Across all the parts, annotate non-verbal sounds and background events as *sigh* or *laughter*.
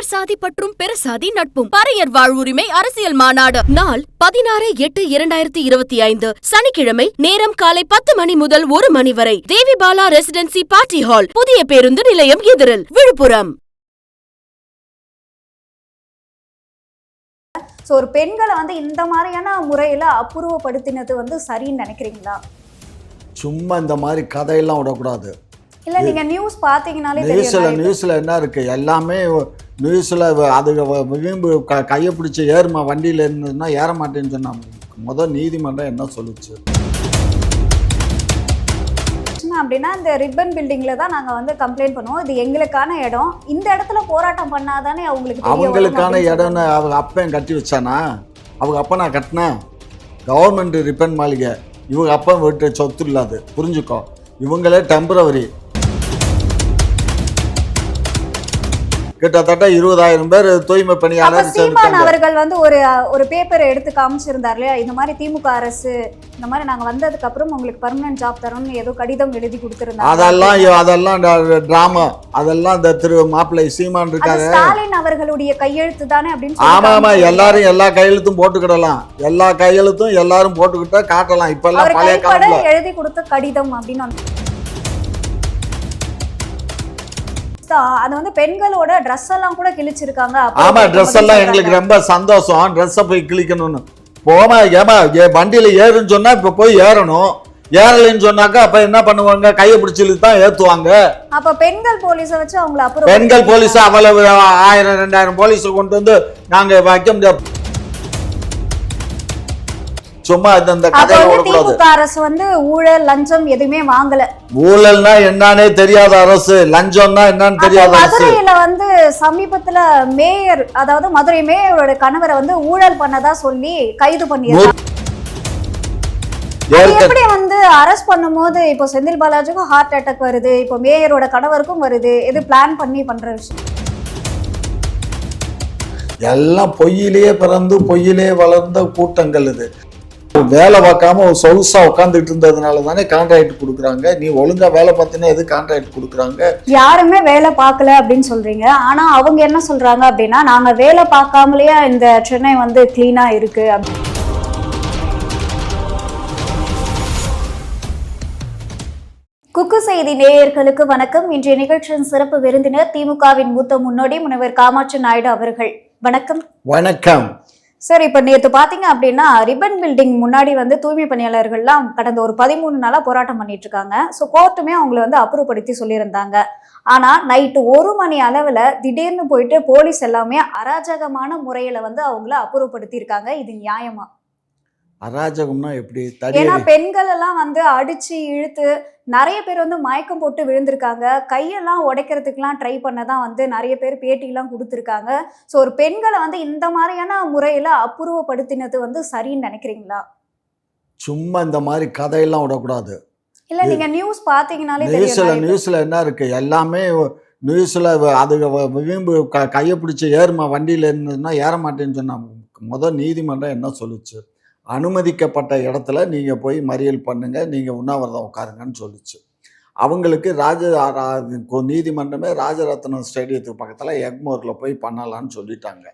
உயர் சாதி பற்றும் பிற சாதி நட்பும். பறையர் வாழ்வுரிமை அரசியல் மாநாடு. நாள் பதினாறு எட்டு இரண்டாயிரத்தி இருபத்தி ஐந்து. சனிக்கிழமை நேரம் காலை பத்து மணி முதல் ஒரு மணி வரை. Devi Bala residency party hall. புதிய பேருந்து நிலையம் எதிரில். விழுப்புரம். ஸோ ஒரு பெண்களை வந்து இந்த மாதிரியான முறையில் அப்புருவப்படுத்தினது வந்து சரின்னு நினைக்கிறீங்களா? சும்மா இந்த மாதிரி கதையெல்லாம் விடக்கூடாது. இல்லை நீங்கள் நியூஸ் பார்த்தீங்கனாலே நியூஸில் நியூஸில் என்ன இருக்குது எல்லாமே நியூஸில் அது விளிம்பு க கையை பிடிச்சி ஏறுமா வண்டியில் இருந்ததுன்னா ஏற மாட்டேன்னு சொன்னாங்க. முதல் நீதிமன்றம் என்ன சொல்லுச்சு? அப்படின்னா இந்த ரிப்பன் பில்டிங்ல தான் நாங்கள் வந்து கம்ப்ளைண்ட் பண்ணுவோம். இது எங்களுக்கான இடம். இந்த இடத்துல போராட்டம் பண்ணாதானே அவங்களுக்கு அவங்களுக்கான இடம்னு அவங்க அப்பன் கட்டி வச்சானா? அவங்க அப்பா நான் கட்டினேன் கவர்மெண்ட் ரிப்பன் மாளிகை. இவங்க அப்பா விட்டு சொத்து இல்லாது. புரிஞ்சுக்கோ. இவங்களே டெம்பரவரி கிட்டத்தட்ட இருபதாயிரம் பேர் தூய்மை பணியாளர் சீமான் அவர்கள் வந்து ஒரு ஒரு பேப்பர் எடுத்து காமிச்சிருந்தார் இல்லையா? இந்த மாதிரி திமுக அரசு இந்த மாதிரி நாங்க வந்ததுக்கு அப்புறம் உங்களுக்கு பர்மனன்ட் ஜாப் தரோம்னு ஏதோ கடிதம் எழுதி கொடுத்திருந்தாங்க. அதெல்லாம் அதெல்லாம் டிராமா அதெல்லாம் இந்த திரு மாப்பிள்ளை சீமான் இருக்காரு. ஸ்டாலின் அவர்களுடைய கையெழுத்து தானே அப்படின்னு ஆமா ஆமா. எல்லாரும் எல்லா கையெழுத்தும் போட்டுக்கிடலாம். எல்லா கையெழுத்தும் எல்லாரும் போட்டுக்கிட்டா காட்டலாம். இப்பெல்லாம் அவர் பழைய எழுதி கொடுத்த கடிதம் அப்படின்னு தான். அது வந்து பெண்களோட ட்ரெஸ் எல்லாம் கூட கிழிச்சிருக்காங்க. ஆமா ட்ரெஸ் எல்லாம். எங்களுக்கு ரொம்ப சந்தோஷம். ட்ரெஸ்ஸை போய் கிழிக்கணும்னு. போமா ஏமா ஏ வண்டியில ஏறுன்னு சொன்னா இப்ப போய் ஏறணும். ஏறலைன்னு சொன்னாக்கா அப்ப என்ன பண்ணுவாங்க? கையை பிடிச்சி தான் ஏத்துவாங்க. அப்ப பெண்கள் போலீஸ வச்சு அவங்கள அப்புறம் பெண்கள் போலீஸ் அவ்வளவு ஆயிரம் ரெண்டாயிரம் போலீஸ் கொண்டு வந்து நாங்க வைக்க முடியாது. சும்மா இந்த திமுக அரசு வந்து ஊழல் லஞ்சம் எதுவுமே வாங்கல. ஊழல்னா என்னன்னே தெரியாத அரசு லஞ்சம்னா என்னன்னு தெரியாத அரசு. மதுரையில வந்து சமீபத்துல மேயர் அதாவது மதுரை மேயரோட கணவரை வந்து ஊழல் பண்ணதா சொல்லி கைது பண்ணியிருக்காங்க. எப்படி வந்து அரெஸ்ட் பண்ணும்போது இப்போ செந்தில் பாலாஜிக்கும் ஹார்ட் அட்டாக் வருது இப்போ மேயரோட கணவருக்கும் வருது இது பிளான் பண்ணி பண்ற விஷயம்? எல்லாம் பொய்யிலேயே பிறந்து பொய்யிலேயே வளர்ந்த கூட்டங்கள் இது. வேலை பார்க்காம ஒரு சொகுசா உட்காந்துட்டு இருந்ததுனால தானே கான்ட்ராக்ட் கொடுக்குறாங்க. நீ ஒழுங்கா வேலை பார்த்தீங்கன்னா எது கான்ட்ராக்ட் கொடுக்குறாங்க? யாருமே வேலை பார்க்கல அப்படின்னு சொல்றீங்க. ஆனா அவங்க என்ன சொல்றாங்க அப்படின்னா நாங்க வேலை பார்க்காமலேயே இந்த சென்னை வந்து கிளீனா இருக்கு அப்படி- குக்கு செய்தி நேயர்களுக்கு வணக்கம். இன்றைய நிகழ்ச்சியின் சிறப்பு விருந்தினர் திமுகவின் மூத்த முன்னோடி முனைவர் காமாட்சி நாயுடு அவர்கள். வணக்கம். வணக்கம். சார் இப்போ நேற்று பார்த்தீங்க அப்படின்னா ரிப்பன் பில்டிங் முன்னாடி வந்து தூய்மை பணியாளர்கள்லாம் கடந்த ஒரு பதிமூணு நாளாக போராட்டம் பண்ணிட்டு இருக்காங்க. ஸோ கோர்ட்டுமே அவங்கள வந்து அப்புறப்படுத்தி சொல்லியிருந்தாங்க. ஆனால் நைட்டு ஒரு மணி அளவில் திடீர்னு போயிட்டு போலீஸ் எல்லாமே அராஜகமான முறையில் வந்து அவங்கள அப்புறப்படுத்தியிருக்காங்க. இது நியாயமா? அராஜகம்னா எப்படி? ஏன்னா பெண்கள் எல்லாம் வந்து அடிச்சு இழுத்து நிறைய பேர் வந்து மயக்கம் போட்டு விழுந்திருக்காங்க. கையெல்லாம் உடைக்கிறதுக்கெல்லாம் ட்ரை பண்ண தான் வந்து நிறைய பேர் பேட்டிலாம் கொடுத்துருக்காங்க. ஸோ ஒரு பெண்களை வந்து இந்த மாதிரியான முறையில் அப்புருவப்படுத்தினது வந்து சரின்னு நினைக்கிறீங்களா? சும்மா இந்த மாதிரி கதையெல்லாம் விடக்கூடாது. இல்ல நீங்க நியூஸ் பாத்தீங்கனாலே நியூஸ்ல நியூஸ்ல என்ன இருக்கு? எல்லாமே நியூஸ்ல அது வ- விளிம்பு க கையை பிடிச்சி ஏறுமா வண்டியில இருந்ததுன்னா ஏற மாட்டேன்னு சொன்னாங்க முதல் நீதிமன்றம் என்ன சொல்லுச்சு? அனுமதிக்கப்பட்ட இடத்துல நீங்கள் போய் மறியல் பண்ணுங்கள் நீங்கள் உண்ணாவிரதம் உட்காருங்கன்னு சொல்லிச்சு. அவங்களுக்கு ராஜ ரா- நீதிமன்றமே ராஜரத்னம் ஸ்டேடியத்துக்கு பக்கத்தில் எக்மோரில் போய் பண்ணலான்னு சொல்லிட்டாங்க.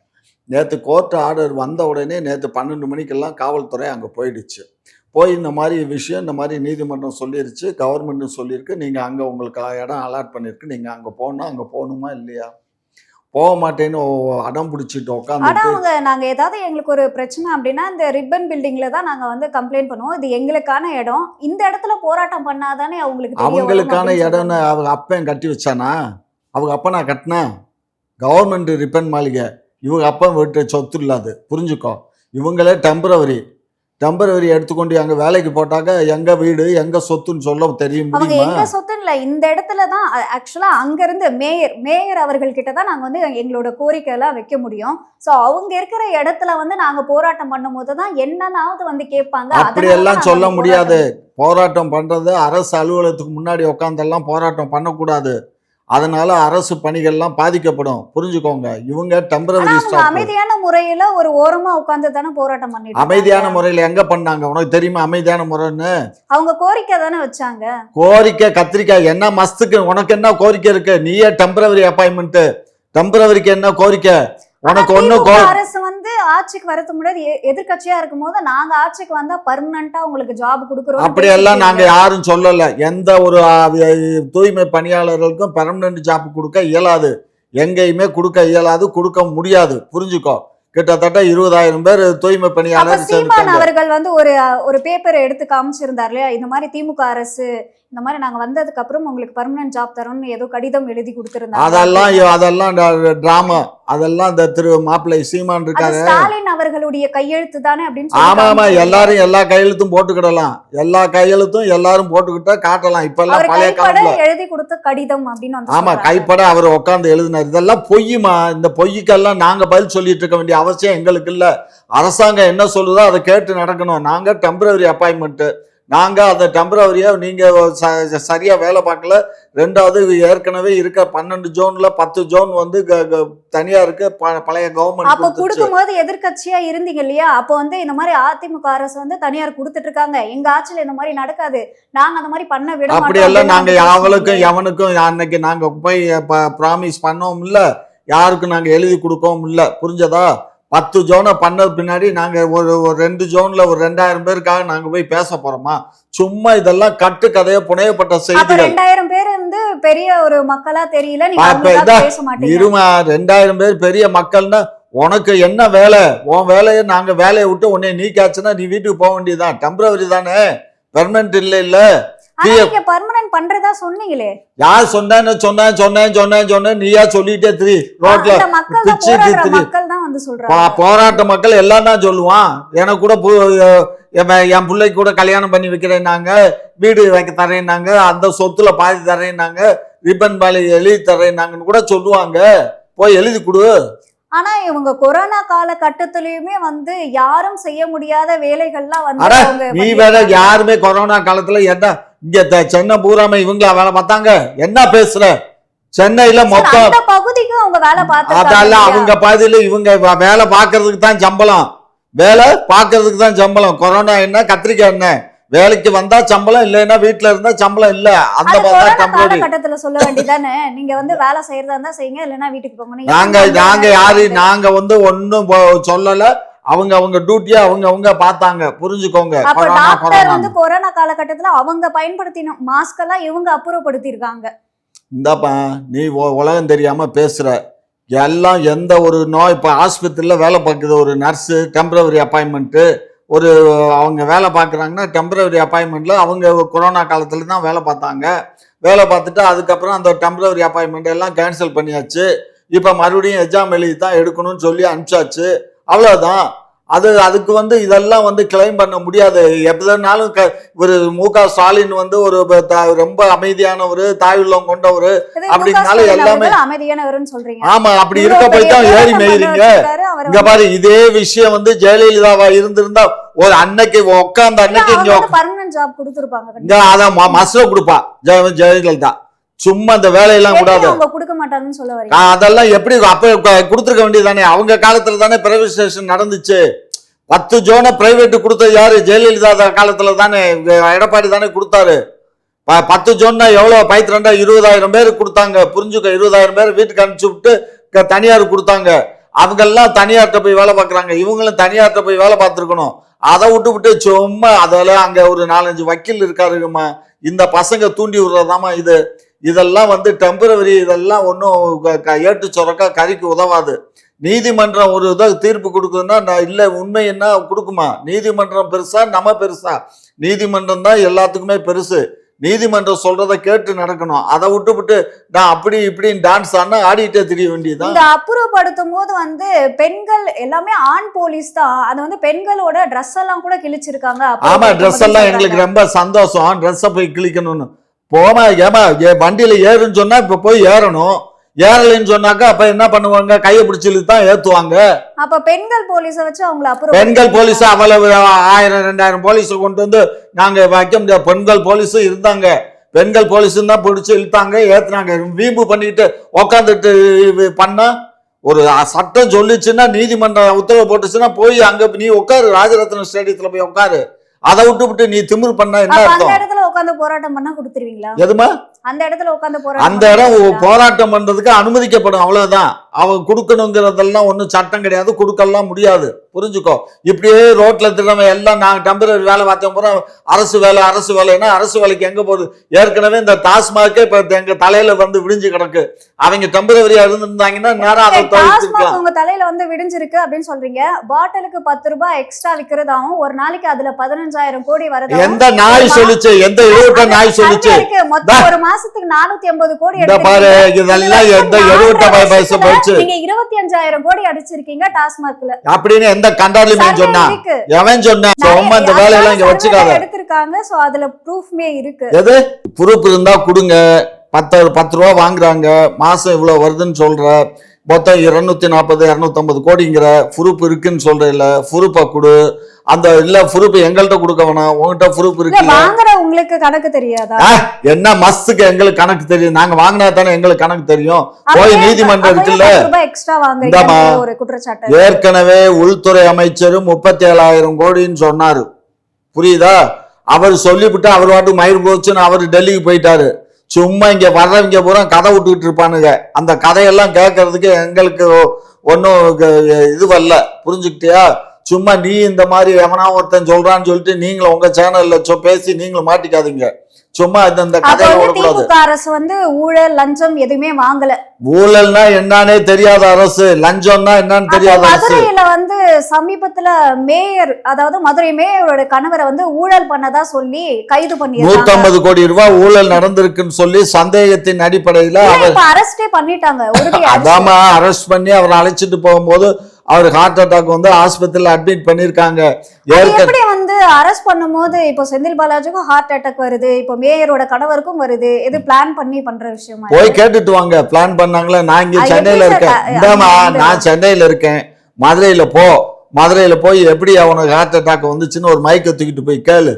நேற்று கோர்ட் ஆர்டர் வந்த உடனே நேற்று பன்னெண்டு மணிக்கெல்லாம் காவல்துறை அங்கே போயிடுச்சு. போய் இந்த மாதிரி விஷயம் இந்த மாதிரி நீதிமன்றம் சொல்லிருச்சு கவர்மெண்ட்டும் சொல்லியிருக்கு நீங்கள் அங்கே உங்களுக்கு இடம் அலாட் பண்ணியிருக்கு நீங்கள் அங்கே போகணும் அங்கே போகணுமா இல்லையா? போக மாட்டேன்னு அடம் பிடிச்சிட்டு ஆனா உட்காந்துட்டு அவங்க நாங்க ஏதாவது எங்களுக்கு ஒரு பிரச்சனை அப்படின்னா இந்த ரிப்பன் பில்டிங்ல தான் நாங்க வந்து கம்ப்ளைண்ட் பண்ணுவோம். இது எங்களுக்கான இடம். இந்த இடத்துல போராட்டம் பண்ணாதானே அவங்களுக்கு அவங்களுக்கான இடம்னு. அவங்க அப்பன் கட்டி வச்சானா? அவங்க அப்பா நான் கட்டினேன் கவர்மெண்ட் ரிப்பன் மாளிகை. இவங்க அப்பா விட்டு சொத்து இல்லாது. புரிஞ்சுக்கோ. இவங்களே டெம்பரவரி டெம்பரவரி எடுத்துக்கொண்டு அங்கே வேலைக்கு போட்டாக்க எங்க வீடு எங்க சொத்துன்னு சொல்ல தெரிய அவங்க எங்க சொத்து இல்ல இந்த இடத்துல தான் ஆக்சுவலா அங்க இருந்து மேயர் மேயர் அவர்கள் கிட்ட தான் நாங்க வந்து எங்களோட கோரிக்கை எல்லாம் வைக்க முடியும். சோ அவங்க இருக்கிற இடத்துல வந்து நாங்க போராட்டம் பண்ணும்போது தான் என்னன்னாவது வந்து கேட்பாங்க. அப்படி எல்லாம் சொல்ல முடியாது. போராட்டம் பண்றது அரசு அலுவலகத்துக்கு முன்னாடி உட்காந்தெல்லாம் போராட்டம் பண்ணக்கூடாது. அதனால அரசு பணிகள்லாம் பாதிக்கப்படும். புரிஞ்சுக்கோங்க. இவங்க டெம்பரவரி அமைதியான முறையில ஒரு ஓரமா உட்கார்ந்து தானே போராட்டம் பண்ணிட்டு அமைதியான. முறையில் எங்க பண்ணாங்க? உனக்கு தெரியுமா அமைதியான முறைன்னு? அவங்க கோரிக்கை தானே வச்சாங்க. கோரிக்கை கத்திரிக்காய் என்ன மஸ்துக்கு உனக்கு என்ன கோரிக்கை இருக்கு? நீயே டெம்பரவரி அப்பாயின்மெண்ட் டெம்பரவரிக்கு என்ன கோரிக்கை? உனக்கு திமுக அரசு வந்து ஆட்சிக்கு வரது முன்னாடி எ- எதிர்க்கட்சியா இருக்கும் போது நாங்க ஆட்சிக்கு வந்தா பர்மனண்டா உங்களுக்கு ஜாப் கொடுக்குறோம் அப்படியெல்லாம் நாங்க யாரும் சொல்லல. எந்த ஒரு தூய்மை பணியாளர்களுக்கும் பெர்மனன்ட் ஜாப் கொடுக்க இயலாது. எங்கேயுமே கொடுக்க இயலாது கொடுக்க முடியாது. புரிஞ்சுக்கோ. கிட்டத்தட்ட இருபதாயிரம் பேர் தூய்மை பணியாளர் சீமான். அவர்கள் வந்து ஒரு ஒரு பேப்பர் எடுத்து காமிச்சிருந்தார் இல்லையா? இந்த மாதிரி திமுக அரசு இந்த மாதிரி நாங்க வந்ததுக்கு அப்புறம் உங்களுக்கு பர்மனன்ட் ஜாப் தரோம்னு ஏதோ கடிதம் எழுதி கொடுத்திருந்தாங்க. அதெல்லாம் அதெல்லாம் டிராமா அதெல்லாம் இந்த திரு மாப்பிள்ளை சீமான் இருக்காரு ஸ்டாலின் அவர்களுடைய கையெழுத்து தானே அப்படின்னு ஆமா ஆமா. எல்லாரும் எல்லா கையெழுத்தும் போட்டுக்கிடலாம். எல்லா கையெழுத்தும் எல்லாரும் போட்டுக்கிட்டா காட்டலாம். இப்ப எல்லாம் பழைய காலத்துல எழுதி கொடுத்த கடிதம் அப்படின்னு ஆமா. கைப்பட அவர் உட்கார்ந்து எழுதினார். இதெல்லாம் பொய்யுமா? இந்த பொய்யுக்கெல்லாம் நாங்க பதில் சொல்லிட்டு இருக்க வேண்டிய அவசியம் எங்களுக்கு இல்ல. அரசாங்கம் என்ன சொல்லுதோ அதை கேட்டு நடக்கணும். நாங்க டெம்பரவரி அப்பாயின்மெண்ட் நாங்க அந்த டெம்பரவரியா நீங்க ச- சரியா வேலை பார்க்கல. ரெண்டாவது ஏற்கனவே இருக்க பன்னெண்டு ஜோன்ல பத்து ஜோன் வந்து க- க- தனியா இருக்கு ப- பழைய அப்ப கவர்மெண்ட் கொடுக்கும்போது எதிர்க்கட்சியா இருந்தீங்க இல்லையா? அப்போ வந்து இந்த மாதிரி அதிமுக அரசு வந்து தனியார் கொடுத்துட்டு இருக்காங்க. எங்க ஆட்சியில இந்த மாதிரி நடக்காது. நாங்க அந்த மாதிரி பண்ண விட அப்படி மாட்டோம் எல்லாம் நாங்க அப்படின்னு யாவளுக்கும் சொன்னீங்க. எவனுக்கும் அன்னைக்கு நாங்க போய் ப்ராமிஸ் பண்ணவும் இல்ல. யாருக்கும் நாங்க எழுதி கொடுக்கவும் இல்ல. புரிஞ்சதா? பத்து ஜோனை பண்ணது பின்னாடி நாங்க ஒரு ஒரு ரெண்டு ஜோன்ல ஒரு ரெண்டாயிரம் பேருக்காக நாங்க போய் பேச போறோமா? சும்மா இதெல்லாம் கட்டு கதைய புனையப்பட்ட செய்திகள். ரெண்டாயிரம் பேர் வந்து பெரிய ஒரு மக்களா தெரியல இருமா ரெண்டாயிரம் பேர் பெரிய மக்கள்னா உனக்கு என்ன வேலை? உன் வேலையை நாங்க வேலையை விட்டு உன்னை நீக்காச்சுன்னா நீ வீட்டுக்கு போக வேண்டியதுதான். டெம்பரவரி தானே. பெர்மனன்ட் இல்ல இல்ல. நீங்க பர்மனன்ட் பண்றதா சொன்னீங்களே. யார் சொன்னேன்னு சொன்னேன் சொன்னேன் சொன்னேன் சொன்னேன் நீயா சொல்லிட்டே திரி ரோட்ல. பிச்சு திரி. போராட்ட மக்கள் எல்லாம் தான் சொல்லுவான். எனக்கு கூட என் பிள்ளைக்கு கூட கல்யாணம் பண்ணி வைக்கிறேன்னாங்க வீடு வைக்க தரேன்னாங்க அந்த சொத்துல பாதி தரேன்னாங்க ரிப்பன் பாலி எழுதி தரேன்னாங்கன்னு கூட சொல்லுவாங்க. போய் எழுதி கொடு. ஆனா இவங்க கொரோனா கால கட்டத்திலயுமே வந்து யாரும் செய்ய முடியாத வேலைகள்லாம் வந்து நீ வேற. யாருமே கொரோனா காலத்துல என்ன இங்க சென்னை பூராம இவங்களா வேலை பார்த்தாங்க. என்ன பேசுற? சென்னையில மொத்தம் பகுதிக்கு அவங்க வேலை அதெல்லாம் பார்த்து அவங்க பாதியில இவங்க வேலை பார்க்கறதுக்கு தான் சம்பளம். வேலை பார்க்கறதுக்கு தான் சம்பளம். கொரோனா என்ன? கத்திரிக்காய் என்ன? வேலைக்கு வந்தா சம்பளம் இல்லைன்னா வீட்டுல இருந்தா சம்பளம் இல்ல. அந்த காலகட்டத்துல சொல்ல வேண்டியதானே நீங்க வந்து வேலை செய்யறதா இருந்தா செய்யுங்க இல்லைன்னா வீட்டுக்கு போங்க நீங்க நாங்க யாரு நாங்க வந்து ஒன்னும் சொல்லல. அவங்க அவங்க டியூட்டியா அவங்க அவங்க பார்த்தாங்க. புரிஞ்சுக்கோங்க. டாக்டர் வந்து கொரோனா காலகட்டத்துல அவங்க பயன்படுத்தின மாஸ்க் எல்லாம் இவங்க அப்புறப்படுத்தி இருக்காங்க இந்தாப்பா நீ உலகம் தெரியாம பேசுற. எல்லாம் எந்த ஒரு நோய் இப்போ ஆஸ்பத்திரியில் வேலை பார்க்குது ஒரு நர்ஸு டெம்பரவரி அப்பாயின்மெண்ட்டு ஒரு அவங்க வேலை பார்க்குறாங்கன்னா டெம்பரவரி அப்பாயின்மெண்ட்டில் அவங்க கொரோனா காலத்தில் தான் வேலை பார்த்தாங்க. வேலை பார்த்துட்டு அதுக்கப்புறம் அந்த டெம்பரவரி அப்பாயின்மெண்ட் எல்லாம் கேன்சல் பண்ணியாச்சு. இப்போ மறுபடியும் எக்ஸாம் எழுதி தான் எடுக்கணும்னு சொல்லி அனுப்பிச்சாச்சு. அவ்வளோதான் அது அதுக்கு வந்து இதெல்லாம் வந்து கிளைம் பண்ண முடியாது. எப்படினாலும் க ஒரு மு க ஸ்டாலின் வந்து ஒரு ரொம்ப அமைதியானவர் தாயுள்ளம் கொண்டவர் இது மு க அப்படிங்கனால ஸ்டாலின் எல்லாமே- ஆமா அப்படி இருக்க போய் தான் ஏறி மேய்றீங்க? இங்க பாரு இதே விஷயம் வந்து ஜெயலலிதாவா இருந்திருந்தா ஒரு அன்னைக்கு உட்கார்ந்த அன்னைக்கு இங்க அதான் ம- மசுர கொடுப்பா ஜெய ஜெயலலிதா. சும்மா இந்த வேலையெல்லாம் கூடாது கொடுக்க மாட்டாங்கன்னு சொல்ல அதெல்லாம் எப்படி அப்ப கொடுத்திருக்க வேண்டியதானே அவங்க காலத்துல தானே பிரைவேடைசேஷன் நடந்துச்சு. பத்து ஜோனை பிரைவேட் கொடுத்தது யாரு? ஜெயலலிதா காலத்துல தானே எடப்பாடி தானே கொடுத்தாரு. பத்து ஜோன்னா எவ்வளவு? பைத்து ரெண்டா இருபதாயிரம் பேர் கொடுத்தாங்க. புரிஞ்சுக்க இருபதாயிரம் பேர் வீட்டுக்கு அனுப்பிச்சு விட்டு தனியார் கொடுத்தாங்க. அவங்க எல்லாம் தனியார்ட்ட போய் வேலை பார்க்கறாங்க. இவங்களும் தனியார்ட்ட போய் வேலை பார்த்துருக்கணும். அதை விட்டு விட்டு சும்மா அதெல்லாம் அங்க ஒரு நாலஞ்சு வக்கீல் இருக்காருங்கம்மா. இந்த பசங்க தூண்டி விடுறதாம்மா இது. இதெல்லாம் வந்து டெம்பரவரி இதெல்லாம் ஒன்றும் ஏட்டு சொரக்கா கறிக்கு உதவாது. நீதிமன்றம் ஒரு இதை தீர்ப்பு கொடுக்குதுன்னா நான் இல்லை உண்மை என்ன கொடுக்குமா? நீதிமன்றம் பெருசா? நம்ம பெருசா? நீதிமன்றம் தான் எல்லாத்துக்குமே பெருசு. நீதிமன்றம் சொல்றத கேட்டு நடக்கணும். அதை விட்டு விட்டு நான் அப்படி இப்படின்னு டான்ஸ் ஆடினா ஆடிட்டே தெரிய வேண்டியதுதான். இந்த அப்புறப்படுத்தும் போது வந்து பெண்கள் எல்லாமே ஆண் போலீஸ் தான். அது வந்து பெண்களோட ட்ரெஸ் எல்லாம் கூட கிழிச்சிருக்காங்க. ஆமா ட்ரெஸ் எல்லாம். எங்களுக்கு ரொம்ப சந்தோஷம். ட்ரெஸ்ஸை போய் கிழிக்கணும்னு. போமா ஏமா ஏ வண்டியில ஏறுன்னு சொன்னா இப்ப போய் ஏறணும். ஏறலைன்னு சொன்னாக்கா அப்ப என்ன பண்ணுவாங்க? கையை பிடிச்சி தான் ஏத்துவாங்க. அப்ப பெண்கள் போலீஸ வச்சு அவங்கள பெண்கள் அப்புறம் போலீஸ் அவ்வளவு ஆயிரம் ரெண்டாயிரம் போலீஸ் கொண்டு வந்து நாங்க வைக்க முடியாது. பெண்கள் போலீஸும் இருந்தாங்க. பெண்கள் போலீஸும் தான் பிடிச்சி இழுத்தாங்க ஏத்துனாங்க. வீம்பு பண்ணிட்டு உக்காந்துட்டு பண்ணா ஒரு சட்டம் சொல்லிச்சுன்னா நீதிமன்றம் உத்தரவு போட்டுச்சுன்னா போய் அங்க நீ உட்காரு. ராஜரத்ன ஸ்டேடியத்துல போய் உட்காரு. அதை விட்டு விட்டு நீ திமிரு பண்ணா என்ன அப்ப அந்த அர்த்தம்? இடத்துல உட்கார்ந்து போராட்டம் பண்ணா கொடுத்துருவீங்களா? எதுமா? அந்த இடத்துல உட்கார்ந்து போராட்டம் அந்த இடம் போராட்டம் பண்றதுக்கு அனுமதிக்கப்படும் அவ்வளவுதான். அவன் கொடுக்கணுங்கிறதெல்லாம் ஒன்றும் சட்டம் கிடையாது கொடுக்கலாம் முடியாது. புரிஞ்சுக்கோ? இப்படியே ரோட்ல திருடவன் எல்லாம் நாங்கள் டெம்பரரி வேலை பார்த்தோம் பூரா அரசு வேலை அரசு வேலைன்னா அரசு வேலைக்கு எங்க போகுது? ஏற்கனவே இந்த டாஸ்மாகே இப்போ எங்க தலையில வந்து விடிஞ்சு கிடக்கு. அவங்க டெம்பரரியா இருந்திருந்தாங்கன்னா நேரம் அதை தவிர்த்துருக்கலாம் உங்க தலையில வந்து விடிஞ்சிருக்கு அப்படின்னு சொல்றீங்க. பாட்டிலுக்கு பத்து ரூபாய் எக்ஸ்ட்ரா விக்கிறதாவும் ஒரு நாளைக்கு அதுல பதினஞ்சாயிரம் கோடி வரதாவும் எந்த நாய் சொல்லுச்சு? எந்த எழுவட்ட நாய் சொல்லுச்சு? மொத்தம் ஒரு மாசத்துக்கு நானூத்தி ஐம்பது கோடி பாரு. இதெல்லாம் இதுல எந்த நாலரை நீங்க இருபத்தி அஞ்சாயிரம் கோடி அடிச்சிருக்கீங்க டாஸ்மாக்ல. அப்படின்னு எந்த கண்டாலிமே இருக்கு. எவன் சொன்னான் சும்மா இந்த வேலையெல்லாம் இங்க வச்சுக்காத. எடுத்திருக்காங்க. சோ அதுல ப்ரூஃப்மே இருக்கு. எது? ப்ரூஃப் இருந்தா கொடுங்க. பத்து பத்து ரூபா வாங்குறாங்க. மாசம் இவ்வளவு வருதுன்னு சொல்ற. மொத்தம் இருநூத்தி நாற்பது இரநூத்தம்பது கோடிங்கிற ப்ரூஃப் இருக்குன்னு சொல்ற இல்ல ப்ரூஃபை கொடு. அந்த இல்ல ப்ரூஃப் எங்கள்கிட்ட கொடுக்க வேணாம். உங்ககிட்ட ப்ரூஃப் இல்ல இருக்குல்ல. வாங்குற உங்களுக்கு கணக்கு தெரியாதா? என்ன மஸ்துக்கு எங்களுக்கு கணக்கு தெரியும்? நாங்க வாங்கினா தானே எங்களுக்கு கணக்கு தெரியும்? போய் நீதிமன்றம் இருக்குல்ல. ஏற்கனவே உள்துறை அமைச்சர் முப்பத்தி ஏழாயிரம் கோடின்னு சொன்னாரு. புரியுதா? அவர் சொல்லிவிட்டு அவர் வாட்டு மயிர் போச்சுன்னு அவர் டெல்லிக்கு போயிட்டாரு. சும்மா இங்கே வர்றவங்க பூரா கதை விட்டுக்கிட்டு இருப்பானுங்க. அந்த கதையெல்லாம் கேட்கறதுக்கு எங்களுக்கு ஒன்றும் இது வரல. புரிஞ்சுக்கிட்டியா? சும்மா நீ இந்த மாதிரி எவனா ஒருத்தன் சொல்கிறான்னு சொல்லிட்டு நீங்களும் உங்கள் சேனலில் பேசி நீங்களும் மாட்டிக்காதீங்க. சும்மா இந்த இந்த அப்ப கதையை வந்து விடக்கூடாது திமுக அரசு வந்து ஊழல் லஞ்சம் எதுவுமே வாங்கல. ஊழல்னா என்னன்னே தெரியாத அரசு லஞ்சம்னா என்னன்னு தெரியாத அரசு. மதுரையில வந்து சமீபத்துல மேயர் அதாவது மதுரை மேயரோட கணவரை வந்து ஊழல் பண்ணதா சொல்லி கைது பண்ணிருக்காங்க நூத்தம்பது கோடி ரூபாய் ஊழல் நடந்திருக்குன்னு சொல்லி சந்தேகத்தின் அடிப்படையில அவர் அரெஸ்டே பண்ணிட்டாங்க. அதாம அரெஸ்ட் பண்ணி அவரை அழைச்சிட்டு போகும்போது அவர் ஹார்ட் அட்டாக் வந்து ஆஸ்பத்திரியில அட்மிட் பண்ணிருக்காங்க ஏற்க எப்படி வந்து அரெஸ்ட் பண்ணும்போது இப்போ செந்தில் பாலாஜிக்கும் ஹார்ட் அட்டாக் வருது இப்போ மேயரோட கணவருக்கும் வருது. இது பிளான் பண்ணி பண்ற விஷயமா? போய் கேட்டுட்டு வாங்க. பிளான் பண்ணாங்களே? நான் இங்க சென்னையில இருக்கேன். நான் சென்னையில இருக்கேன். மதுரையில போ. மதுரையில போய் எப்படி அவனுக்கு ஹார்ட் அட்டாக் வந்துச்சுன்னு ஒரு மைக்கை தூக்கிட்டு போய் கேளு.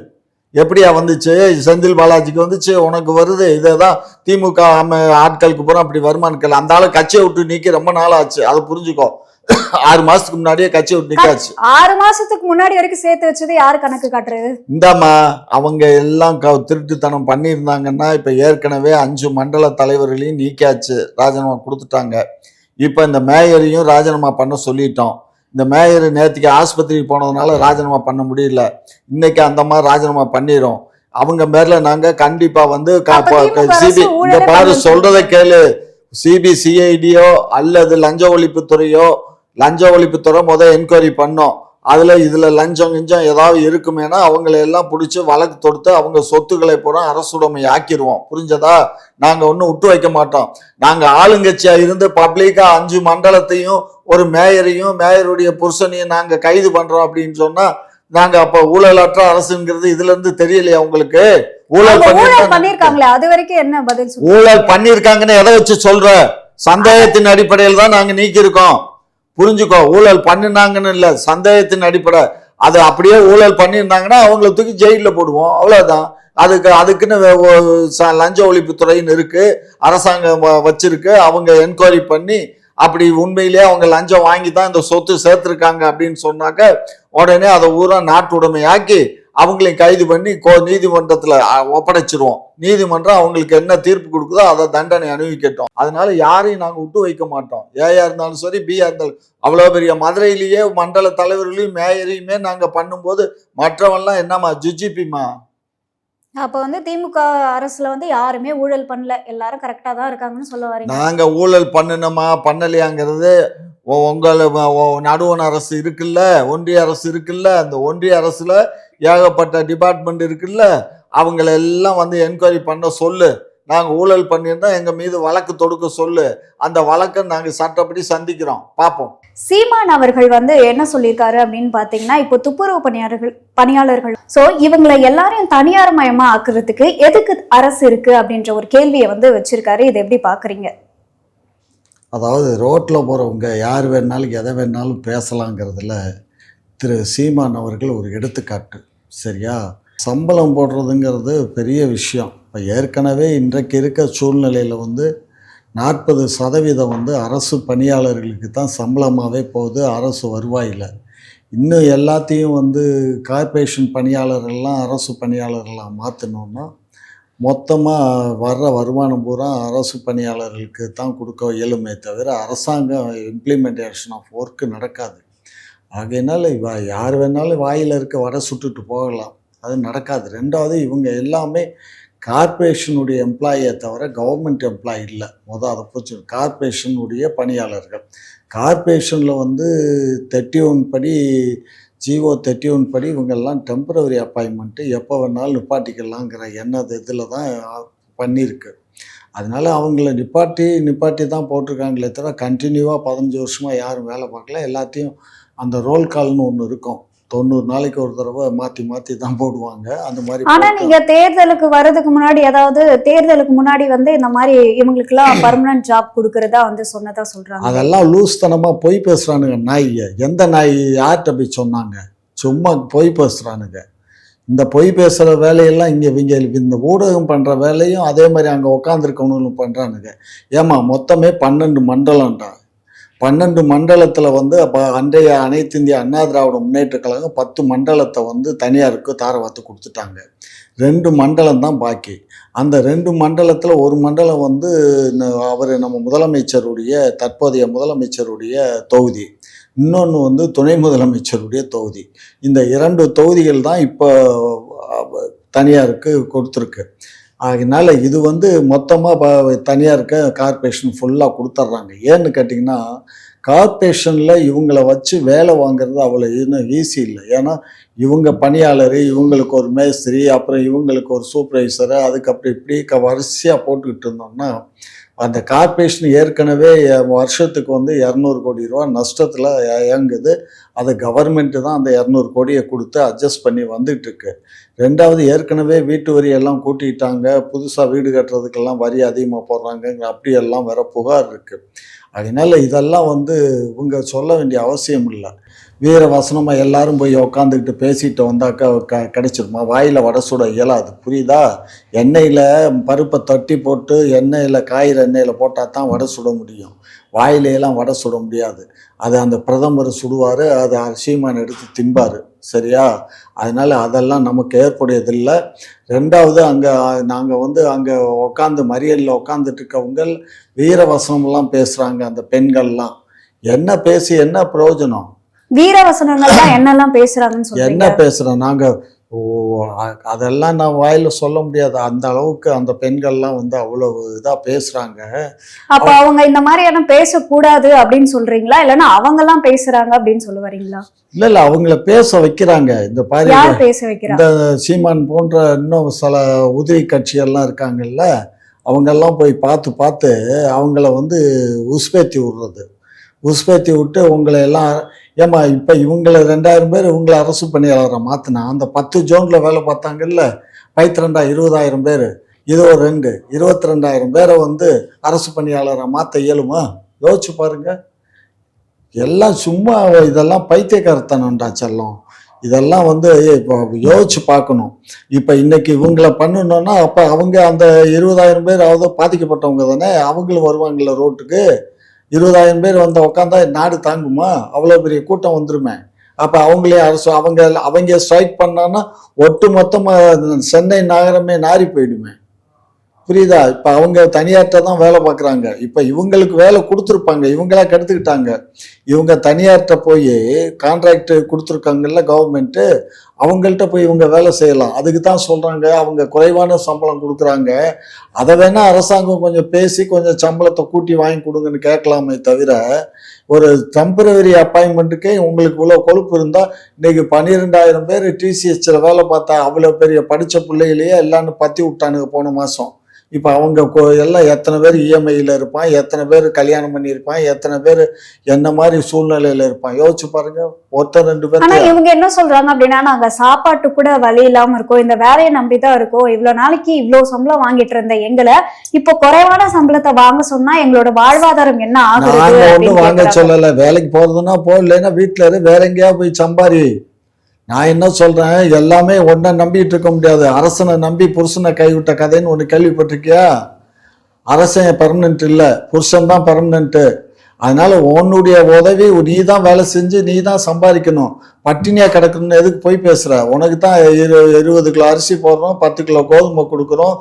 எப்படியா வந்துச்சு? செந்தில் பாலாஜிக்கு வந்துச்சு உனக்கு வருது. இதேதான் திமுக அம்ம- ஆட்களுக்கு பூரா அப்படி வருமானு கேளு. அந்த ஆளு கட்சியை விட்டு நீக்கி ரொம்ப நாள் ஆச்சு அதை புரிஞ்சுக்கோ. *coughs* ஆறு மாசத்துக்கு முன்னாடியே கட்சியை விட்டு நிக்காச்சு. ஆறு மாசத்துக்கு முன்னாடி வரைக்கும் சேர்த்து வச்சது யாரு கணக்கு காட்டுறது? இந்தாம்மா அவங்க எல்லாம் திருட்டுத்தனம் பண்ணியிருந்தாங்கன்னா இப்போ ஏற்கனவே அஞ்சு மண்டல தலைவர்களையும் நீக்கியாச்சு ராஜினாமா கொடுத்துட்டாங்க. இப்போ இந்த மேயரையும் ராஜினாமா பண்ண சொல்லிட்டோம். இந்த மேயர் நேற்றுக்கு ஆஸ்பத்திரிக்கு போனதுனால ராஜினாமா பண்ண முடியல. இன்னைக்கு அந்த மாதிரி ராஜினாமா பண்ணிரும். அவங்க பேர்ல நாங்க கண்டிப்பா வந்து சிபி ஊழலே பாரு சொல்றதை கேளு. சிபிசிஐடியோ அல்லது லஞ்ச ஒழிப்புத்துறையோ லஞ்ச ஒழிப்புத்துறை முத என்கொயரி பண்ணோம். அதுல இதுல லஞ்சம் கிஞ்சம் ஏதாவது இருக்குமேனா அவங்கள எல்லாம் பிடிச்சி வழக்கு தொடுத்து அவங்க சொத்துக்களை பூரா அரசுடைமை ஆக்கிடுவோம் புரிஞ்சதா? நாங்க ஒன்றும் விட்டு வைக்க மாட்டோம். நாங்க ஆளுங்கட்சியா இருந்து பப்ளிக்கா அஞ்சு மண்டலத்தையும் ஒரு மேயரையும் மேயருடைய புருஷனையும் நாங்க கைது பண்றோம் அப்படின்னு சொன்னா நாங்க அப்ப ஊழலற்ற அரசுங்கிறது இதுல இருந்து தெரியலையா உங்களுக்கு? ஊழல் பண்ணிருக்காங்களே அது வரைக்கும் என்ன பதில் ஊழல் பண்ணிருக்காங்கன்னு எதை வச்சு சொல்ற? சந்தேகத்தின் அடிப்படையில் தான் நாங்க நீக்கியிருக்கோம். புரிஞ்சுக்கோ ஊழல் பண்ணினாங்கன்னு இல்லை சந்தேகத்தின் அடிப்படை. அது அப்படியே ஊழல் பண்ணியிருந்தாங்கன்னா அவங்கள தூக்கி ஜெயிலில் போடுவோம். அவ்வளோதான் அதுக்கு அதுக்குன்னு ச- லஞ்ச ஒழிப்புத்துறைன்னு இருக்குது அரசாங்கம் வ- வச்சிருக்கு. அவங்க என்கொயரி பண்ணி அப்படி உண்மையிலேயே அவங்க லஞ்சம் வாங்கி தான் இந்த சொத்து சேர்த்துருக்காங்க அப்படின்னு சொன்னாக்க உடனே அதை ஊரா நாட்டுடைமையாக்கி அவங்களையும் கைது பண்ணி கோ நீதிமன்றத்தில் ஒப்படைச்சிருவோம். நீதிமன்றம் அவங்களுக்கு என்ன தீர்ப்பு கொடுக்குதோ அதை தண்டனை அனுபவிக்கட்டும் அதனால யாரையும் நாங்கள் விட்டு வைக்க மாட்டோம். ஏயா இருந்தாலும் சரி பியா இருந்தாலும் அவ்வளோ பெரிய மதுரையிலேயே மண்டல தலைவர்களையும் மேயரையுமே நாங்கள் பண்ணும்போது மற்றவன்லாம் என்னம்மா ஜுஜிபிமா அப்போ வந்து திமுக அரசுல வந்து யாருமே ஊழல் பண்ணல. எல்லாரும் கரெக்டாக தான் இருக்காங்கன்னு சொல்ல வரீங்க. நாங்கள் ஊழல் பண்ணணுமா பண்ணலையாங்கிறது உங்கள் நடுவண் அரசு இருக்குல்ல? ஒன்றிய அரசு இருக்குல்ல? அந்த ஒன்றிய அரசுல ஏகப்பட்ட டிபார்ட்மெண்ட் இருக்குல்ல? அவங்கள எல்லாம் வந்து என்கொயரி பண்ண சொல்லு. நாங்கள் ஊழல் பண்ணியிருந்தா எங்கள் மீது வழக்கு தொடுக்க சொல்லு. அந்த வழக்கை நாங்கள் சட்டப்படி சந்திக்கிறோம். பார்ப்போம் சீமான் அவர்கள் வந்து என்ன சொல்லியிருக்காரு அப்படின்னு பாத்தீங்கன்னா இப்போ துப்புரவு பணியாளர்கள் பணியாளர்கள். சோ இவங்களை எல்லாரையும் தனியார் மயமா ஆக்குறதுக்கு எதுக்கு அரசு இருக்கு அப்படின்ற ஒரு கேள்வியை வந்து வச்சிருக்காரு. இதை எப்படி பாக்குறீங்க அதாவது ரோட்டில் போகிறவங்க யார் வேணாலும் எதை வேணாலும் பேசலாங்கிறதுல திரு சீமான் அவர்கள் ஒரு எடுத்துக்காட்டு. சரியா? சம்பளம் போடுறதுங்கிறது பெரிய விஷயம். இப்போ ஏற்கனவே இன்றைக்கு இருக்க சூழ்நிலையில் வந்து நாற்பது சதவீதம் வந்து அரசு பணியாளர்களுக்கு தான் சம்பளமாகவே போகுது அரசு வருவாயில். இன்னும் எல்லாத்தையும் வந்து கார்ப்பரேஷன் பணியாளர்கள்லாம் அரசு பணியாளர்களாக மாற்றணுன்னா மொத்தமாக வர்ற வருமானம் பூரா அரசு பணியாளர்களுக்கு தான் கொடுக்க இயலுமே தவிர அரசாங்கம் இம்ப்ளிமெண்டேஷன் ஆஃப் ஒர்க்கு நடக்காது. ஆகையினால இவ யார் வேணாலும் வாயில் இருக்க வடை சுட்டுட்டு போகலாம். அது நடக்காது. ரெண்டாவது இவங்க எல்லாமே கார்ப்பரேஷனுடைய எம்ப்ளாயியை தவிர கவர்மெண்ட் எம்ப்ளாயி இல்லை. மொதல் அதை போச்சு கார்பரேஷனுடைய பணியாளர்கள். கார்ப்பரேஷனில் வந்து தேர்ட்டி ஒன் படி ஜிஓ தேர்ட்டி ஒன் படி இவங்கெல்லாம் டெம்பரவரி அப்பாயின்மெண்ட்டு எப்போ வேணாலும் நிப்பாட்டிக்கலாங்கிற எண்ணது இதில் தான் பண்ணியிருக்கு. அதனால அவங்கள நிப்பாட்டி நிப்பாட்டி தான் போட்டிருக்காங்களே தவிர கண்டினியூவாக பதினஞ்சு வருஷமாக யாரும் வேலை பார்க்கல. எல்லாத்தையும் அந்த ரோல் கால்னு ஒன்று இருக்கும். தொண்ணூறு நாளைக்கு ஒரு தடவை மாற்றி மாற்றி தான் போடுவாங்க. அந்த மாதிரி ஆனா போட்டு- நீங்க தேர்தலுக்கு வர்றதுக்கு முன்னாடி அதாவது தேர்தலுக்கு முன்னாடி வந்து இந்த மாதிரி இவங்களுக்கு எல்லாம் பர்மனன்ட் ஜாப் கொடுக்கறதா வந்து சொன்னதா சொல்றாங்க. அதெல்லாம் லூஸ்தனமாக பொய் பேசுகிறானுங்க நாய்ங்க. எந்த நாய் யார்கிட்ட போய் சொன்னாங்க? சும்மா பொய் பேசுகிறானுங்க இந்த பொய் பேசுகிற வேலையெல்லாம் இங்கே இவங்க இந்த ஊடகம் பண்ணுற வேலையும் அதே மாதிரி அங்கே உட்காந்துருக்கவனுங்களும் பண்ணுறானுங்க ஏமா மொத்தமே பன்னெண்டு மண்டலம்டா. பன்னெண்டு மண்டலத்தில் வந்து அப்போ அன்றைய அனைத்து இந்திய அண்ணா திராவிட முன்னேற்ற கழகம் பத்து மண்டலத்தை வந்து தனியாருக்கு தாரவாத்து கொடுத்துட்டாங்க. ரெண்டு மண்டலம் தான் பாக்கி. அந்த ரெண்டு மண்டலத்தில் ஒரு மண்டலம் வந்து அவர் நம்ம முதலமைச்சருடைய தற்போதைய முதலமைச்சருடைய தொகுதி. இன்னொன்று வந்து துணை முதலமைச்சருடைய தொகுதி. இந்த இரண்டு தொகுதிகள் தான் இப்போ தனியாருக்கு கொடுத்துருக்கு. அதனால் இது வந்து மொத்தமாக தனியாக இருக்க கார்பரேஷன் ஃபுல்லாக கொடுத்துட்றாங்க ஏன்னு கேட்டிங்கன்னா கார்ப்பரேஷனில் இவங்கள வச்சு வேலை வாங்குறது அவ்வளோ இன்னும் ஈஸி இல்லை. ஏன்னா இவங்க பணியாளர் இவங்களுக்கு ஒரு மேஸ்திரி அப்புறம் இவங்களுக்கு ஒரு சூப்பர்வைசரு அதுக்கு அப்படி இப்படி க வரிசையாக போட்டுக்கிட்டு இருந்தோம்னா அந்த கார்ப்பரேஷன் ஏற்கனவே வருஷத்துக்கு வந்து இரநூறு கோடி ரூபா நஷ்டத்தில் இயங்குது. அதை கவர்மெண்ட்டு தான் அந்த இரநூறு கோடியை கொடுத்து அட்ஜஸ்ட் பண்ணி வந்துகிட்ருக்கு ரெண்டாவது ஏற்கனவே வீட்டு வரியெல்லாம் கூட்டிட்டாங்க. புதுசாக வீடு கட்டுறதுக்கெல்லாம் வரி அதிகமாக போடுறாங்க அப்படியெல்லாம் வேற புகார் இருக்குது அதனால இதெல்லாம் வந்து இவங்க சொல்ல வேண்டிய அவசியம் இல்லை. வீர வசனமாக எல்லாரும் போய் உக்காந்துக்கிட்டு பேசிட்டு வந்தாக்கா க கிடைச்சிருமா? வாயில் வடை சுட இயலாது. புரியுதா? எண்ணெயில் பருப்பை தட்டி போட்டு எண்ணெயில் காயிற எண்ணெயில் போட்டால் தான் வடை சுட முடியும். வாயிலையெல்லாம் வடை சுட முடியாது. அது அந்த பிரதமர் சுடுவார் அது சீமான் எடுத்து திம்பார் சரியா? அதனால் அதெல்லாம் நமக்கு ஏற்புடையதில்லை. ரெண்டாவது அங்கே நாங்கள் வந்து அங்கே உட்காந்து மறியலில் உக்காந்துட்டு இருக்கவங்க வீரவசனம்லாம் பேசுகிறாங்க அந்த பெண்கள்லாம். என்ன பேசி என்ன பிரயோஜனம்? வீரவசனங்கள்லாம் என்னெல்லாம் பேசுறாங்கன்னு என்ன சொல்றீங்க பேசுகிறோம் நாங்கள் அதெல்லாம் நான் வாயில சொல்ல முடியாது. அந்த அளவுக்கு அந்த பெண்கள்லாம் வந்து அவ்வளவு இதாக பேசுகிறாங்க அப்ப அவங்க இந்த மாதிரியான பேசக்கூடாது அப்படின்னு சொல்றீங்களா? இல்லைன்னா அவங்க எல்லாம் பேசுறாங்க அப்படின்னு சொல்ல வரீங்களா? இல்லை இல்லை அவங்கள பேச வைக்கிறாங்க. இந்த பாரு பேச வைக்கிறா? இந்த சீமான் போன்ற இன்னும் சில உதவி கட்சிகள்லாம் இருக்காங்கல்ல அவங்கெல்லாம் போய் பார்த்து பார்த்து அவங்கள வந்து உஸ்பேத்தி விடுறது. உஸ்பேத்தி விட்டு உங்களை எல்லாம் ஏமா இப்போ இவங்களை ரெண்டாயிரம் பேர் இவங்களை அரசு பணியாளரை மாற்றினா அந்த பத்து ஜோனில் வேலை பார்த்தாங்கல்ல பைத்திரண்டா இருபதாயிரம் பேர். இது ஒரு ரெண்டு. இருபத்தி ரெண்டாயிரம் பேரை வந்து அரசு பணியாளரை மாற்ற இயலுமா? யோசிச்சு பாருங்க. எல்லாம் சும்மா இதெல்லாம் பைத்தியக்காரத்தனம்டா செல்லம். இதெல்லாம் வந்து இப்போ யோசிச்சு பார்க்கணும். இப்போ இன்னைக்கு இவங்கள பண்ணணும்னா அப்போ அவங்க அந்த இருபதாயிரம் பேர் அதாவது பாதிக்கப்பட்டவங்க தானே அவங்களும் வருவாங்கல்ல ரோட்டுக்கு. இருபதாயிரம் பேர் வந்து உட்காந்தா நாடு தாங்குமா? அவ்வளோ பெரிய கூட்டம் வந்துருமே. அப்போ அவங்களே அரசு அவங்க அவங்க ஸ்ட்ரைக் பண்ணான்னா ஒட்டு மொத்தமாக சென்னை நகரமே நாறி போயிடுமே. புரியுதா? இப்போ அவங்க தனியார்கிட்ட தான் வேலை பார்க்குறாங்க இப்போ இவங்களுக்கு வேலை கொடுத்துருப்பாங்க. இவங்களா கெடுத்துக்கிட்டாங்க. இவங்க தனியார்கிட்ட போய் கான்ட்ராக்ட் கொடுத்துருக்காங்கல்ல கவர்மெண்ட்டு அவங்கள்ட்ட போய் இவங்க வேலை செய்யலாம். அதுக்கு தான் சொல்கிறாங்க அவங்க குறைவான சம்பளம் கொடுக்குறாங்க. அதை வேணால் அரசாங்கம் கொஞ்சம் பேசி கொஞ்சம் சம்பளத்தை கூட்டி வாங்கி கொடுங்கன்னு கேட்கலாமே தவிர ஒரு டெம்பரவரி அப்பாயின்மெண்ட்டுக்கே உங்களுக்கு இவ்வளோ கொழுப்பு இருந்தால் இன்னைக்கு பன்னிரெண்டாயிரம் பேர் டிசிஹெச்சில் வேலை பார்த்தா அவ்வளோ பெரிய படித்த பிள்ளைகளையே எல்லான்னு பற்றி விட்டானுங்க போன மாதம் இப்போ அவங்க எல்லாம் எத்தனை பேர் இஎம்ஐயில் இருப்பான் எத்தனை பேர் கல்யாணம் பண்ணியிருப்பான் எத்தனை பேர் என்ன மாதிரி சூழ்நிலையில் இருப்பான்? யோசிச்சு பாருங்க. ஒருத்தர் ரெண்டு பேர் இவங்க என்ன சொல்றாங்க அப்படின்னா நாங்க சாப்பாட்டு கூட வழி இல்லாம இருக்கோம். இந்த வேலையை நம்பிதான் இருக்கோம். இவ்வளவு நாளைக்கு இவ்வளவு சம்பளம் வாங்கிட்டு இருந்த எங்களை இப்போ குறைவான சம்பளத்தை வாங்க சொன்னா எங்களோட வாழ்வாதாரம் என்ன ஆகுறது நாங்க அப்படின்னு ஒன்றும் வாங்க. சொல்லலை. வேலைக்கு போறதுன்னா போ இல்லைன்னா வீட்டில் இரு. வேற எங்கேயா போய் சம்பாரி. நான் என்ன சொல்கிறேன் எல்லாமே ஒன்றை நம்பிட்டு இருக்க முடியாது. அரசனை நம்பி புருஷனை கைவிட்ட கதைன்னு ஒன்று கேள்விப்பட்டிருக்கியா? அரசன் பர்மனெண்ட் இல்லை. புருஷன் தான் பர்மனெண்ட்டு அதனால உன்னுடைய உதவி நீ தான் வேலை செஞ்சு நீ தான் சம்பாதிக்கணும். பட்டினியாக கிடக்கணும்னு எதுக்கு போய் பேசுகிற உனக்கு தான் இரு இருபது கிலோ அரிசி போடுறோம் பத்து கிலோ கோதுமை கொடுக்குறோம்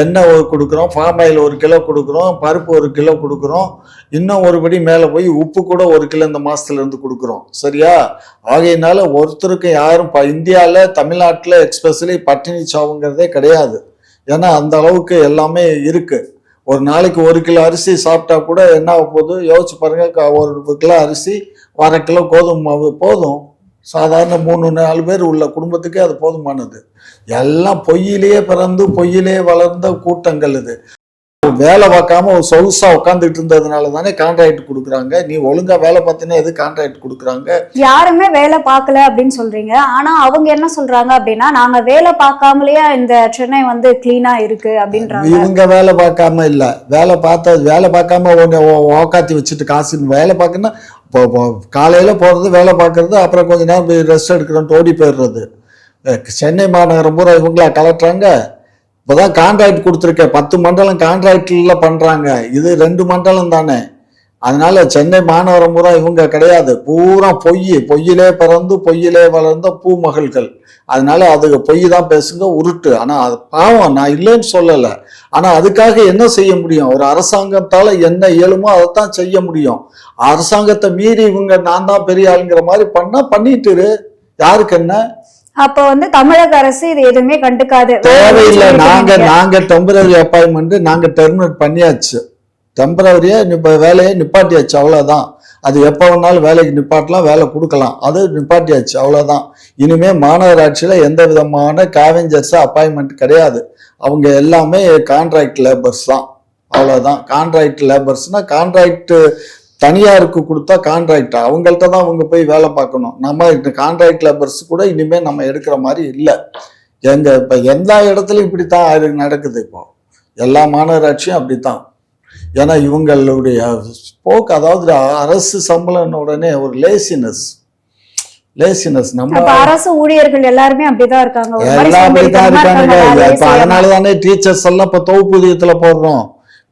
எண்ணெய் ஒரு கொடுக்குறோம் ஃபார்ம் ஆயில் ஒரு கிலோ கொடுக்குறோம் பருப்பு ஒரு கிலோ கொடுக்குறோம். இன்னும் ஒருபடி மேலே போய் உப்பு கூட ஒரு கிலோ இந்த மாதத்துலேருந்து கொடுக்குறோம். சரியா? ஆகையினால ஒருத்தருக்கு யாரும் இப்போ இந்தியாவில் தமிழ்நாட்டில் எக்ஸ்பெஷலி பட்டினி சாவுங்கிறதே கிடையாது. ஏன்னா அந்த அளவுக்கு எல்லாமே இருக்குது ஒரு நாளைக்கு ஒரு கிலோ அரிசி சாப்பிட்டா கூட என்ன ஆக போகுது? யோசிச்சு பாருங்க ஒரு கிலோ அரிசி அரை கிலோ கோதுமை மாவு போதும். சாதாரண மூணு நாலு பேர் உள்ள குடும்பத்துக்கே அது போதுமானது. எல்லாம் பொய்யிலேயே பிறந்து பொய்யிலேயே வளர்ந்த கூட்டங்கள் இது. வேலை பார்க்காம ஒரு சொகுசா உட்காந்துட்டு இருந்ததுனால தானே கான்ட்ராக்ட் கொடுக்குறாங்க. நீ ஒழுங்கா வேலை பார்த்தீங்கன்னா எது கான்ட்ராக்ட் கொடுக்குறாங்க? யாருமே வேலை பார்க்கல அப்படின்னு சொல்றீங்க. ஆனா அவங்க என்ன சொல்றாங்க அப்படின்னா நாங்க வேலை பார்க்காமலேயே இந்த சென்னை வந்து கிளீனா இருக்கு அப்படின்றாங்க. இவங்க வேலை பார்க்காம இல்ல. வேலை பார்த்த வேலை பார்க்காம உன்னை ஓக்காத்தி வச்சுட்டு காசு வேலை பார்க்கணும்னா இப்போ காலையில போறது வேலை பார்க்கறது அப்புறம் கொஞ்ச நேரம் ரெஸ்ட் எடுக்கிறோம் ஓடி போயிடுறது. சென்னை மாநகரம் பூரா இவங்களா கலட்டுறாங்க. இப்போதான் கான்ட்ராக்ட் கொடுத்துருக்கேன் பத்து மண்டலம் கான்ட்ராக்டில் பண்ணுறாங்க இது ரெண்டு மண்டலம் தானே. அதனால சென்னை மாநகரம் பூரா இவங்க கிடையாது. பூரா பொய் பொய்யிலே பிறந்து பொய்யிலே வளர்ந்த பூமகள்கள். அதனால அது பொய் தான் பேசுங்க உருட்டு. ஆனால் அது பாவம் நான் இல்லைன்னு சொல்லலை. ஆனால் அதுக்காக என்ன செய்ய முடியும்? ஒரு அரசாங்கத்தால் என்ன இயலுமோ அதைத்தான் செய்ய முடியும். அரசாங்கத்தை மீறி இவங்க நான் தான் பெரிய ஆளுங்கிற மாதிரி பண்ணால் பண்ணிட்டுரு யாருக்கு என்ன? அப்ப வந்து தமிழக அரசு இது எதுவுமே கண்டுக்காது. தேவையில்லை. நாங்க நாங்க டெம்பரரி அப்பாயின்மெண்ட் நாங்க டெர்மினேட் பண்ணியாச்சு. டெம்பரரியா இப்ப வேலையை நிப்பாட்டியாச்சு அவ்வளவுதான். அது எப்போ வேணாலும் வேலைக்கு நிப்பாட்டலாம் வேலை கொடுக்கலாம். அது நிப்பாட்டியாச்சு அவ்வளவுதான். இனிமே மாநகராட்சியில எந்த விதமான காவெஞ்சர்ஸ் அப்பாயின்மெண்ட் கிடையாது. அவங்க எல்லாமே கான்ட்ராக்ட் லேபர்ஸ் தான். அவ்வளவுதான். கான்ட்ராக்ட் லேபர்ஸ்னா கான்ட்ராக்ட் தனியாருக்கு கொடுத்தா கான்ட்ராக்ட் அவங்கள்ட்ட தான் அவங்க போய் வேலை பார்க்கணும். நம்ம கான்ட்ராக்ட் லேபர்ஸ் கூட இனிமே நம்ம எடுக்கிற மாதிரி இல்லை. எங்க இப்ப எல்லா இடத்துலயும் இப்படித்தான் அது நடக்குது இப்போ. எல்லா மாநகராட்சியும் அப்படித்தான். ஏன்னா இவங்களுடைய போக்கு அதாவது அரசு சம்பளம் உடனே ஒரு லேசினஸ் லேசினஸ் நம்ம அரசு ஊழியர்கள் எல்லாருமே அப்படிதான் இருக்காங்க. எல்லாம் இருக்கானுங்க. இருக்காங்க. அதனால தானே டீச்சர்ஸ் எல்லாம் இப்ப தொகுப்பூதியத்துல போடுறோம்?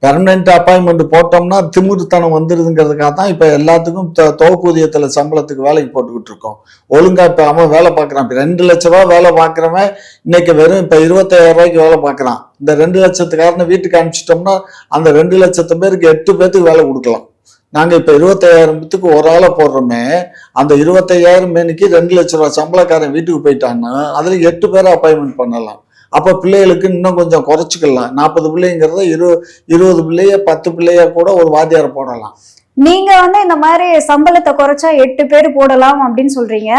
பெர்மனெண்ட் அப்பாயின்மெண்ட் போட்டோம்னா திமிருத்தனம் வந்துருதுங்கிறதுக்காக தான் இப்போ எல்லாத்துக்கும் தொகுப்பூதியத்தில் சம்பளத்துக்கு வேலைக்கு போட்டுக்கிட்டு இருக்கோம். ஒழுங்கா இப்போ அவன் வேலை பார்க்குறான். இப்போ ரெண்டு லட்ச ரூபா வேலை பார்க்குறவன் இன்னைக்கு வெறும் இப்போ இருபத்தாயிரம் ரூபாய்க்கு வேலை பார்க்குறான். இந்த ரெண்டு லட்சத்துக்காரனை வீட்டுக்கு அனுப்பிச்சிட்டோம்னா அந்த ரெண்டு லட்சத்து பேருக்கு எட்டு பேர்த்துக்கு வேலை கொடுக்கலாம். நாங்கள் இப்போ இருபத்தையாயிரத்துக்கு ஒரு ஆளை போடுறோமே அந்த இருபத்தையாயிரம் மேனிக்கு ரெண்டு லட்ச ரூபா சம்பளக்காரன் வீட்டுக்கு போயிட்டான்னா அதில் எட்டு பேரை அப்பாயின்மெண்ட் பண்ணலாம். அப்ப பிள்ளைகளுக்கு இன்னும் கொஞ்சம் குறைச்சிக்கலாம். நாற்பது பிள்ளைங்கிறத இரு இருபது பிள்ளைய பத்து பிள்ளைய கூட ஒரு வாத்தியாரை போடலாம். நீங்க வந்து இந்த மாதிரி சம்பளத்தை குறைச்சா எட்டு பேர் போடலாம் அப்படின்னு சொல்றீங்க.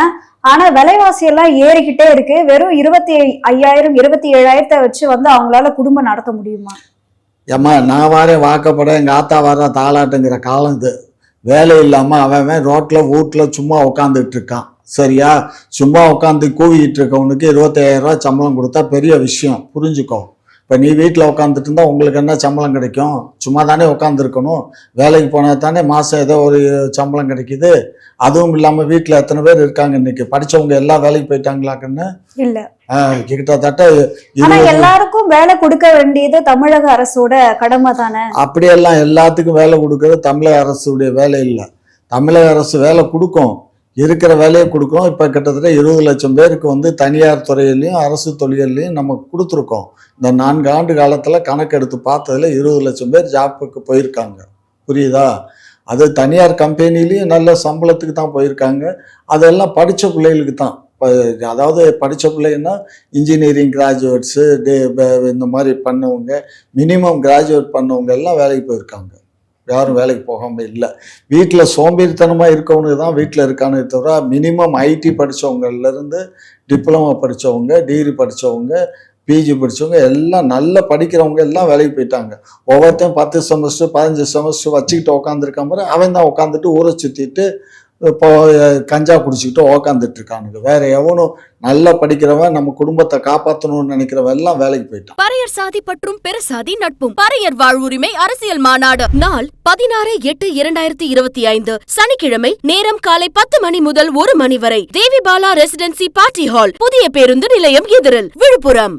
ஆனா விலைவாசி எல்லாம் ஏறிக்கிட்டே இருக்கு. வெறும் இருபத்தி ஐயாயிரம் இருபத்தி ஏழாயிரத்தை வச்சு வந்து அவங்களால குடும்பம் நடத்த முடியுமா? ஏம்மா நான் வாரேன் வாக்கப்பட எங்கள் ஆத்தா வர தாளாட்டுங்கிற காலம் இது. வேலை இல்லாமல் அவன் அவன் ரோட்டில் வீட்டில் சும்மா உட்காந்துட்டு இருக்கான். சரியா? சும்மா உட்காந்து கூவிக்கிட்டு இருக்கவனுக்கு இருபத்தாயிரம் ரூபாய் சம்பளம் கொடுத்தா பெரிய விஷயம். புரிஞ்சுக்கோ. இப்போ நீ வீட்டில் உட்காந்துட்டு இருந்தா உங்களுக்கு என்ன சம்பளம் கிடைக்கும்? சும்மா தானே உட்காந்துருக்கணும் வேலைக்கு போனால் தானே மாதம் ஏதோ ஒரு சம்பளம் கிடைக்குது. அதுவும் இல்லாமல் வீட்டில் எத்தனை பேர் இருக்காங்க இன்னைக்கு? படிச்சவங்க எல்லாம் வேலைக்கு போயிட்டாங்களாக்குன்னு இல்ல. ஆஹ், கிட்டத்தட்ட எல்லாருக்கும் வேலை கொடுக்க வேண்டியது தமிழக அரசோட கடமை தானே? அப்படியெல்லாம் எல்லாத்துக்கும் வேலை கொடுக்கறது தமிழக அரசுடைய வேலை இல்லை. தமிழக அரசு வேலை கொடுக்கும். இருக்கிற வேலையை கொடுக்கும். இப்போ கிட்டத்தட்ட இருபது லட்சம் பேருக்கு வந்து தனியார் துறையிலையும் அரசு தொழிலையும் நம்ம கொடுத்துருக்கோம். இந்த நான்கு ஆண்டு காலத்தில் கணக்கெடுத்து பார்த்ததுல இருபது லட்சம் பேர் ஜாப்புக்கு போயிருக்காங்க. புரியுதா? அது தனியார் கம்பெனிலையும் நல்ல சம்பளத்துக்கு தான் போயிருக்காங்க. அதெல்லாம் படித்த பிள்ளைகளுக்கு தான். இப்போ அதாவது படித்த பிள்ளைங்கன்னா இன்ஜினியரிங் கிராஜுவேட்ஸு இந்த மாதிரி பண்ணவங்க மினிமம் கிராஜுவேட் பண்ணவங்க எல்லாம் வேலைக்கு போயிருக்காங்க. யாரும் வேலைக்கு போகாமல் இல்லை. வீட்டில் சோம்பேறித்தனமாக இருக்கவனுக்கு தான் வீட்டில் இருக்கானே தவிர மினிமம் ஐடி படித்தவங்கலேருந்து டிப்ளமோ படித்தவங்க டிகிரி படித்தவங்க பிஜி படித்தவங்க எல்லாம் நல்லா படிக்கிறவங்க எல்லாம் வேலைக்கு போயிட்டாங்க. ஒவ்வொருத்தையும் பத்து செமஸ்டர் பதினஞ்சு செமஸ்டர் வச்சுக்கிட்டு உட்காந்துருக்க மாதிரி அவன் தான் உட்காந்துட்டு ஊரை சுற்றிட்டு இப்போ கஞ்சா குடிச்சிக்கிட்டு உக்காந்துட்டு இருக்கானுங்க வேற எவனும் நல்லா படிக்கிறவன் நம்ம குடும்பத்தை காப்பாற்றணும்னு நினைக்கிறவன் எல்லாம் வேலைக்கு போயிட்டான். பறையர் சாதி பற்றும் பெருசாதி நட்பும். பறையர் வாழ்வுரிமை அரசியல் மாநாடு. நாள் பதினாறு எட்டு இரண்டாயிரத்தி இருபத்தி ஐந்து. சனிக்கிழமை நேரம் காலை பத்து மணி முதல் ஒரு மணி வரை. Devi Bala residency party hall. புதிய பேருந்து நிலையம் எதிரில். விழுப்புரம்.